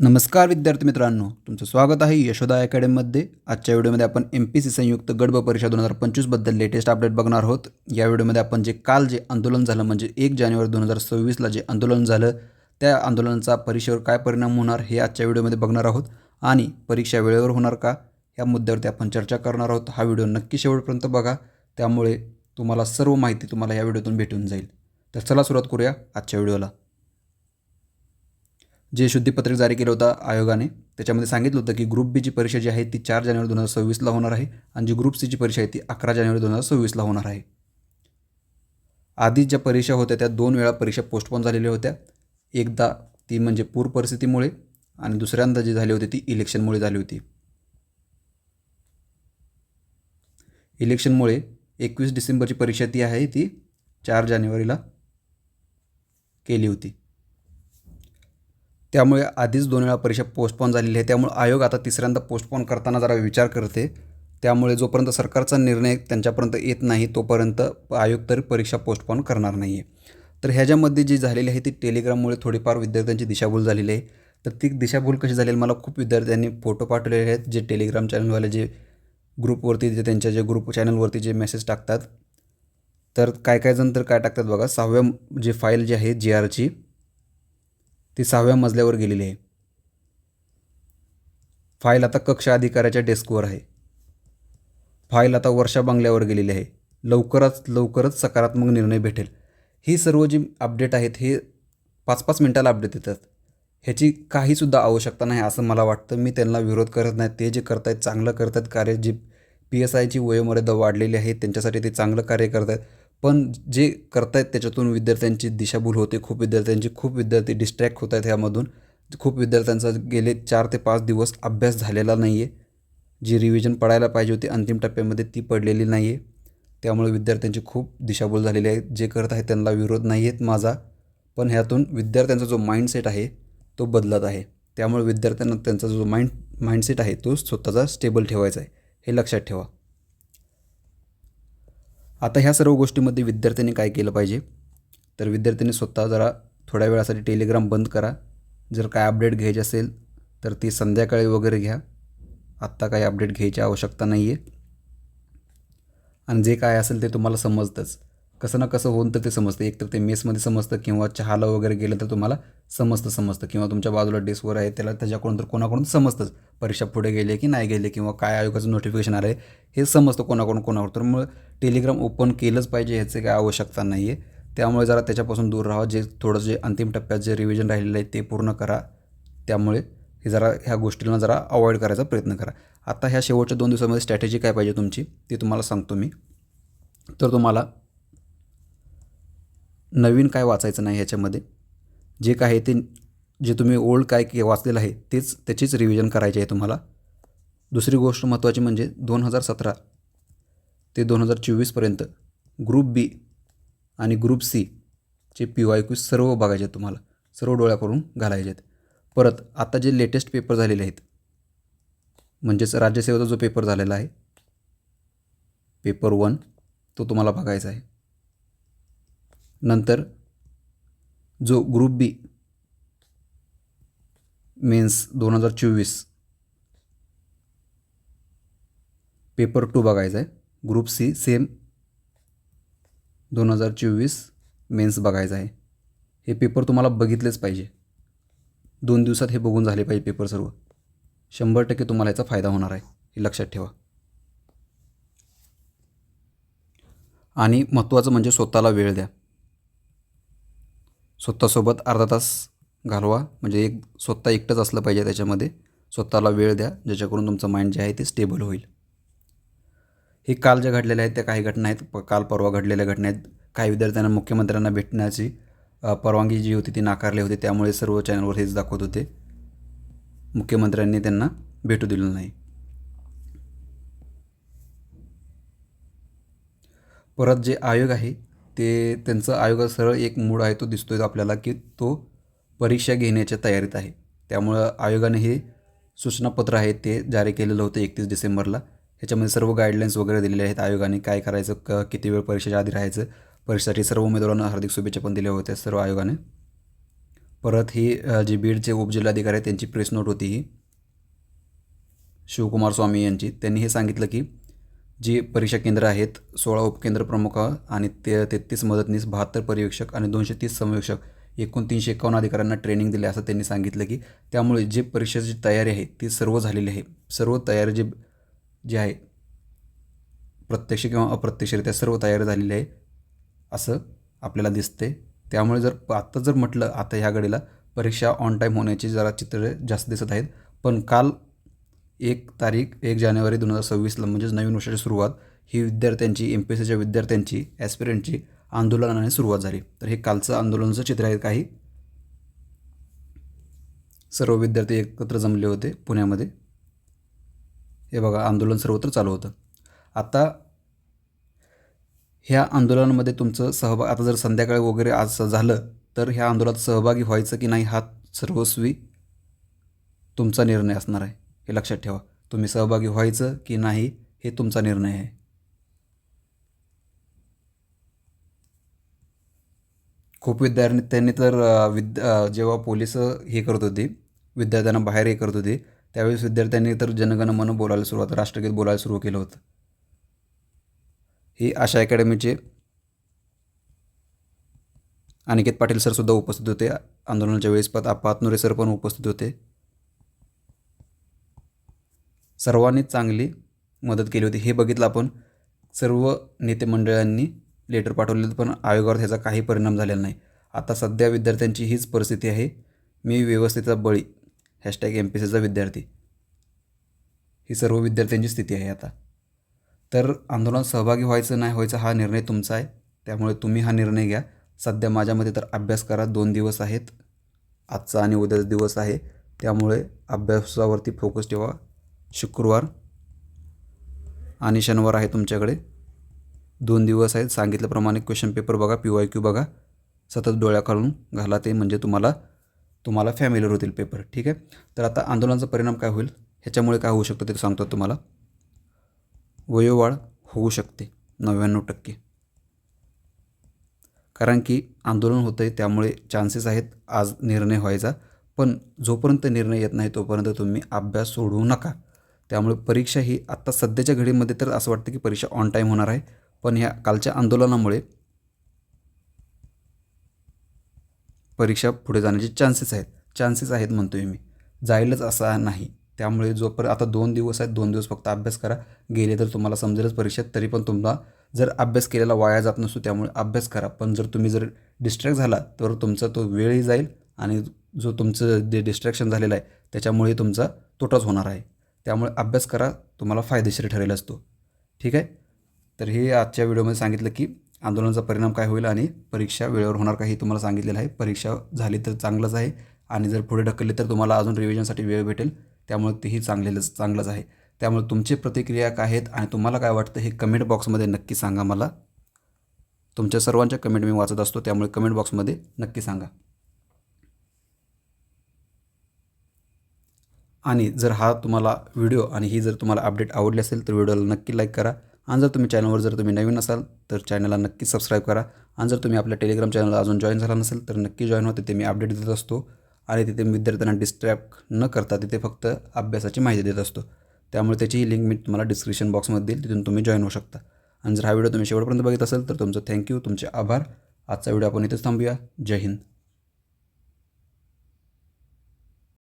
नमस्कार विद्यार्थी मित्रांनो तुमचं स्वागत आहे यशोदा अकॅडमीमध्ये. आजच्या व्हिडिओमध्ये आपण एम पी सी संयुक्त गडब परीक्षा दोन हजार पंचवीसबद्दल लेटेस्ट अपडेट बघणार आहोत. या व्हिडिओमध्ये आपण जे काल जे आंदोलन झालं म्हणजे एक जानेवारी दोन हजार सव्वीसला जे आंदोलन झालं त्या आंदोलनाचा परीक्षेवर काय परिणाम होणार हे आजच्या व्हिडिओमध्ये बघणार आहोत. आणि परीक्षा वेळेवर होणार का या मुद्द्यावरती आपण चर्चा करणार आहोत. हा व्हिडिओ नक्की शेवटपर्यंत बघा. त्यामुळे तुम्हाला सर्व माहिती तुम्हाला या व्हिडिओतून भेटून जाईल. तर चला सुरुवात करूया आजच्या व्हिडिओला. जे शुद्धीपत्रक जारी केलं होतं आयोगाने त्याच्यामध्ये सांगितलं होतं की ग्रुप बीची परीक्षा जी आहे ती चार जानेवारी दोन हजार सव्वीसला होणार आहे आणि जी ग्रुप सीची परीक्षा आहे ती अकरा जानेवारी दोन हजार सव्वीसला होणार आहे. आधीच ज्या परीक्षा होत्या त्या दोन वेळा परीक्षा पोस्टपोन झालेल्या होत्या. एकदा ती म्हणजे पूर परिस्थितीमुळे आणि दुसऱ्यांदा जी झाली होती ती इलेक्शनमुळे झाली होती. इलेक्शनमुळे एकवीस डिसेंबरची परीक्षा ती आहे ती चार जानेवारीला केली होती. त्यामुळे आधीच दोन वेळा परीक्षा पोस्टपॉन झालेली आहे. त्यामुळे आयोग आता तिसऱ्यांदा पोस्टपॉन करताना जरा विचार करते. त्यामुळे जोपर्यंत सरकारचा निर्णय त्यांच्यापर्यंत येत नाही तोपर्यंत आयोग तर परीक्षा पोस्टपॉन करणार नाही आहे तर ह्याच्यामध्ये जी झालेली आहे ती टेलिग्राममुळे थोडीफार विद्यार्थ्यांची दिशाभूल झालेली आहे. तर ती दिशाभूल कशी झालेली मला खूप विद्यार्थ्यांनी फोटो पाठवलेले आहेत. जे टेलिग्राम चॅनलवाले जे ग्रुपवरती जे त्यांच्या जे ग्रुप चॅनलवरती जे मेसेज टाकतात. तर काय काय जण तर काय टाकतात बघा. सहाव्या जे फाईल जी आहे जी आरची ती सहाव्या मजल्यावर गेलेली आहे. फाईल आता कक्ष अधिकाऱ्याच्या डेस्कवर आहे. फाईल आता वर्षा बंगल्यावर गेलेली आहे. लवकरच लवकरच सकारात्मक निर्णय भेटेल. ही सर्व जी अपडेट आहेत हे पाच पाच मिनटाला अपडेट येतात ह्याची काहीसुद्धा आवश्यकता नाही असं मला वाटतं. मी त्यांना विरोध करत नाही. ते जे करत आहेत चांगलं करत आहेत कार्य जी पी एस आयची वयोमर्यादा वाढलेली आहे त्यांच्यासाठी ते चांगलं कार्य करत आहेत पण जे करतायत त्याच्यातून विद्यार्थ्यांची दिशाभूल होते खूप विद्यार्थ्यांची खूप विद्यार्थी डिस्ट्रॅक्ट होत आहेत ह्यामधून. खूप विद्यार्थ्यांचा गेले चार ते पाच दिवस अभ्यास झालेला नाही आहे जी रिव्हिजन पडायला पाहिजे होती अंतिम टप्प्यामध्ये ती पडलेली नाही आहे त्यामुळे विद्यार्थ्यांची खूप दिशाभूल झालेली आहे. जे करत आहेत त्यांना विरोध नाही आहेत माझा पण ह्यातून विद्यार्थ्यांचा जो माइंडसेट आहे तो बदलत आहे. त्यामुळे विद्यार्थ्यांना त्यांचा जो माइंड माइंडसेट आहे तो स्वतःचा स्टेबल ठेवायचा आहे. हे लक्षात ठेवा. आता ह्या सर्व गोष्टीमध्ये विद्यार्थ्यांनी काय केलं पाहिजे? तर विद्यार्थ्यांनी स्वतः जरा थोड्या वेळासाठी टेलिग्राम बंद करा. जर काय अपडेट घ्यायची असेल तर ती संध्याकाळी वगैरे घ्या. आत्ता काही अपडेट घ्यायची आवश्यकता नाही आहे आणि जे काय असेल ते तुम्हाला समजतंच. कसं ना कसं होऊन तर ते समजतं. एक तर ते मेसमध्ये समजतं किंवा चहाला वगैरे गेलं तर तुम्हाला समजतं समजतं. किंवा तुमच्या बाजूला डेस्कवर आहे त्याला त्याच्याकडून तर कोणाकडून समजतंच. परीक्षा पुढे गेली की नाही गेली किंवा काय आयोगाचं नोटिफिकेशन आलं आहे हे समजतं कोणाकडून कोणाकडून तर मग टेलिग्राम ओपन केलंच पाहिजे ह्याची काय आवश्यकता नाही आहे त्यामुळे जरा त्याच्यापासून दूर राहा. जे थोडं जे अंतिम टप्प्यात जे रिव्हिजन राहिलेलं आहे ते पूर्ण करा. त्यामुळे हे जरा ह्या गोष्टींना जरा अवॉइड करायचा प्रयत्न करा. आता ह्या शेवटच्या दोन दिवसामध्ये स्ट्रॅटेजी काय पाहिजे तुमची ती तुम्हाला सांगतो मी. तर तुम्हाला नवीन काय वाचायचं नाही ह्याच्यामध्ये? जे काय आहे ते जे तुम्ही ओल्ड काय के वाचलेलं आहे तेच त्याचीच रिव्हिजन करायची आहे तुम्हाला. दुसरी गोष्ट महत्त्वाची म्हणजे दोन हजार सतरा ते दोन हजार चोवीसपर्यंत ग्रुप बी आणि ग्रुप सी चे पी वाय क्यू सर्व बघायचे आहेत तुम्हाला. सर्व डोळ्या करून घालायचे आहेत. परत आता जे लेटेस्ट पेपर झालेले आहेत म्हणजेच राज्यसेवेचा जो पेपर झालेला आहे पेपर वन तो तुम्हाला बघायचा आहे. नंतर जो ग्रुप बी मेन्स दोन हजार चोवीस पेपर टू बघायचा आहे. ग्रुप सी सेम दोन हजार चोवीस मेन्स बघायचा आहे. हे पेपर तुम्हाला बघितलेच पाहिजे. दोन दिवसात हे बघून झाले पाहिजे पेपर सर्व. शंभर टक्के तुम्हाला याचा फायदा होणार आहे. हे लक्षात ठेवा. आणि महत्त्वाचं म्हणजे स्वतःला वेळ द्या. स्वतःसोबत अर्धा तास घालवा. म्हणजे एक स्वतः एकटंच असलं पाहिजे त्याच्यामध्ये. स्वतःला वेळ द्या ज्याच्याकडून तुमचं माइंड जे आहे ते स्टेबल होईल. हे काल ज्या घडलेल्या आहेत त्या काही घटना आहेत. प काल परवा घडलेल्या घटना आहेत. काही विद्यार्थ्यांना मुख्यमंत्र्यांना भेटण्याची परवानगी जी होती ती नाकारली होती. त्यामुळे सर्व चॅनलवर हेच दाखवत होते. मुख्यमंत्र्यांनी त्यांना भेटू दिलं नाही. परत जे आयोग आहे ते त्यांचं आयोगा सरळ एक मूड आहे तो दिसतोय आपल्याला की तो परीक्षा घेण्याच्या तयारीत आहे. त्यामुळं आयोगाने हे सूचनापत्र आहे ते जारी केलेलं होतं एकतीस डिसेंबरला. ह्याच्यामध्ये सर्व गाईडलाईन्स वगैरे दिलेले आहेत आयोगाने काय करायचं क किती वेळ परीक्षेच्या आधी राहायचं परीक्षेसाठी सर्व उमेदवारांना हार्दिक शुभेच्छा पण दिल्या होत्या सर्व आयोगाने. परत ही जी बीडचे उपजिल्हाधिकारी आहेत त्यांची प्रेस नोट होती ही. शिवकुमार स्वामी यांची. त्यांनी हे सांगितलं की जी परीक्षा केंद्र आहेत सोळा उपकेंद्र प्रमुख आणि ते तेहतीस मदतनीस बहात्तर पर्यवेक्षक आणि दोनशे तीस समवेक्षक एकूण तीनशे एकावन्न अधिकाऱ्यांना ट्रेनिंग दिले असं त्यांनी सांगितलं की त्यामुळे जे परीक्षेची तयारी आहे ती सर्व झालेली आहे. सर्व तयारी जे जी आहे प्रत्यक्ष किंवा अप्रत्यक्षरित्या सर्व तयारी झालेली आहे असं आपल्याला दिसते त्यामुळे जर आत्ता जर म्हटलं आता ह्या घडीला परीक्षा ऑन टाईम होण्याची जरा चित्र जास्त दिसत आहेत. पण काल एक तारीख एक जानेवारी दोन हजार सव्वीसला म्हणजेच नवीन वर्षाची सुरुवात ही विद्यार्थ्यांची एम पी एस सीच्या विद्यार्थ्यांची ॲस्पिरंटची आंदोलनाने सुरुवात झाली. तर हे कालचं आंदोलनाचं चित्र आहे काही. सर्व विद्यार्थी एकत्र जमले होते पुण्यामध्ये. हे बघा आंदोलन सर्वत्र चालू होतं. आता ह्या आंदोलनामध्ये तुमचं सहभाग आता जर संध्याकाळी वगैरे आज झालं तर ह्या आंदोलनात सहभागी व्हायचं की नाही हा सर्वस्वी तुमचा निर्णय असणार आहे. हे लक्षात ठेवा. तुम्ही सहभागी व्हायचं की नाही हे तुमचा निर्णय आहे. खूप विद्यार्थी त्यांनी तर विद्या विद जेव्हा पोलीस हे करत होते विद्यार्थ्यांना बाहेर हे करत होते त्यावेळेस विद्यार्थ्यांनी तर जनगण मन बोलायला सुरुवात राष्ट्रगीत बोलायला सुरू केलं होतं. ही आशा अकॅडमीचे अनिकेत पाटील सरसुद्धा उपस्थित होते. आंदोलनाच्या वेळेस पत आपातनुरे सर पण उपस्थित होते. सर्वांनीच चांगली मदत केली होती. हे बघितलं आपण सर्व नेते मंडळांनी लेटर पाठवले पण आयोगावर ह्याचा काही परिणाम झालेला नाही. आता सध्या विद्यार्थ्यांची हीच परिस्थिती आहे. मी व्यवस्थेचा बळी हॅशटॅग एम पी सीचा विद्यार्थी. ही सर्व विद्यार्थ्यांची स्थिती आहे आता. तर आंदोलनात सहभागी व्हायचं नाही व्हायचं हा निर्णय तुमचा आहे. त्यामुळे तुम्ही हा निर्णय घ्या. सध्या माझ्यामध्ये तर अभ्यास करा. दोन दिवस आहेत. आजचा आणि उद्याचा दिवस आहे. त्यामुळे अभ्यासावरती फोकस ठेवा. शुक्रवार आणि शनिवार आहे तुमच्याकडे. दोन दिवस आहेत. सांगितल्याप्रमाणे क्वेश्चन पेपर बघा पी वाय क्यू बघा. सतत डोळ्या काढून घाला ते म्हणजे तुम्हाला तुम्हाला फॅमिलीवर होतील पेपर ठीक आहे? तर आता आंदोलनाचा परिणाम काय होईल? ह्याच्यामुळे काय होऊ शकतं ते सांगतो तुम्हाला. वयोवाढ होऊ शकते नव्याण्णव टक्के. कारण की आंदोलन होतं आहे त्यामुळे चान्सेस आहेत आज निर्णय व्हायचा. पण जोपर्यंत निर्णय येत नाही तोपर्यंत तुम्ही अभ्यास सोडवू नका. त्यामुळे परीक्षा ही आत्ता सध्याच्या घडीमध्ये तर असं वाटतं की परीक्षा ऑन टाईम होणार आहे. पण ह्या कालच्या आंदोलनामुळे परीक्षा पुढे जाण्याचे चान्सेस आहेत. चान्सेस आहेत म्हणतोय मी. जाईलच असा नाही. त्यामुळे जोपर्यंत आता दोन दिवस आहेत दोन दिवस फक्त अभ्यास करा. गेले तर तुम्हाला समजेलच परीक्षेत तरी पण तुम्हाला जर अभ्यास केलेला वाया जात नसतो त्यामुळे अभ्यास करा. पण जर तुम्ही जर डिस्ट्रॅक्ट झाला तर तुमचा तो वेळही जाईल आणि जो तुमचं जे डिस्ट्रॅक्शन झालेलं आहे त्याच्यामुळे तुमचा तोटाच होणार आहे. त्यामुळे अभ्यास करा तुम्हाला फायदेशीर ठरेल असतो. ठीक आहे? तर हे आजच्या व्हिडिओमध्ये सांगितलं की आंदोलनाचा परिणाम काय होईल आणि परीक्षा वेळेवर होणार का हे तुम्हाला सांगितलेलं आहे. परीक्षा झाली तर चांगलंच आहे आणि जर पुढे ढकलली तर तुम्हाला अजून रिव्हिजनसाठी वेळ भेटेल. त्यामुळे तेही चांगलेलंच चांगलंच आहे. त्यामुळे तुमची प्रतिक्रिया काय आहेत आणि तुम्हाला काय वाटतं हे कमेंट बॉक्समध्ये नक्की सांगा मला. तुमच्या सर्वांच्या कमेंट मी वाचत असतो त्यामुळे कमेंट बॉक्समध्ये नक्की सांगा. आणि जर हा तुम्हाला व्हिडिओ आणि ही जर तुम्हाला अपडेट आवडली असेल तर व्हिडिओला नक्की लाईक करा. आणि जर तुम्ही चॅनलवर जर तुम्ही नवीन असाल तर चॅनलला नक्की सबस्क्राईब करा. आणि जर तुम्ही आपल्या टेलिग्राम चॅनलला अजून जॉईन झाला नसेल तर नक्की जॉईन होते तिथे मी अपडेट देत असतो. आणि तिथे विद्यार्थ्यांना डिस्ट्रॅक्ट न करता तिथे फक्त अभ्यासाची माहिती देत असतो. त्यामुळे त्याचीही लिंक मी तुम्हाला डिस्क्रिप्शन बॉक्समध्ये देईल. तिथून तुम्ही जॉईन होऊ शकता. आणि जर हा व्हिडिओ तुम्ही शेवटपर्यंत बघित असेल तर तुमचं थँक्यू तुमचे आभार. आजचा व्हिडिओ आपण इथेच थांबूया. जय हिंद.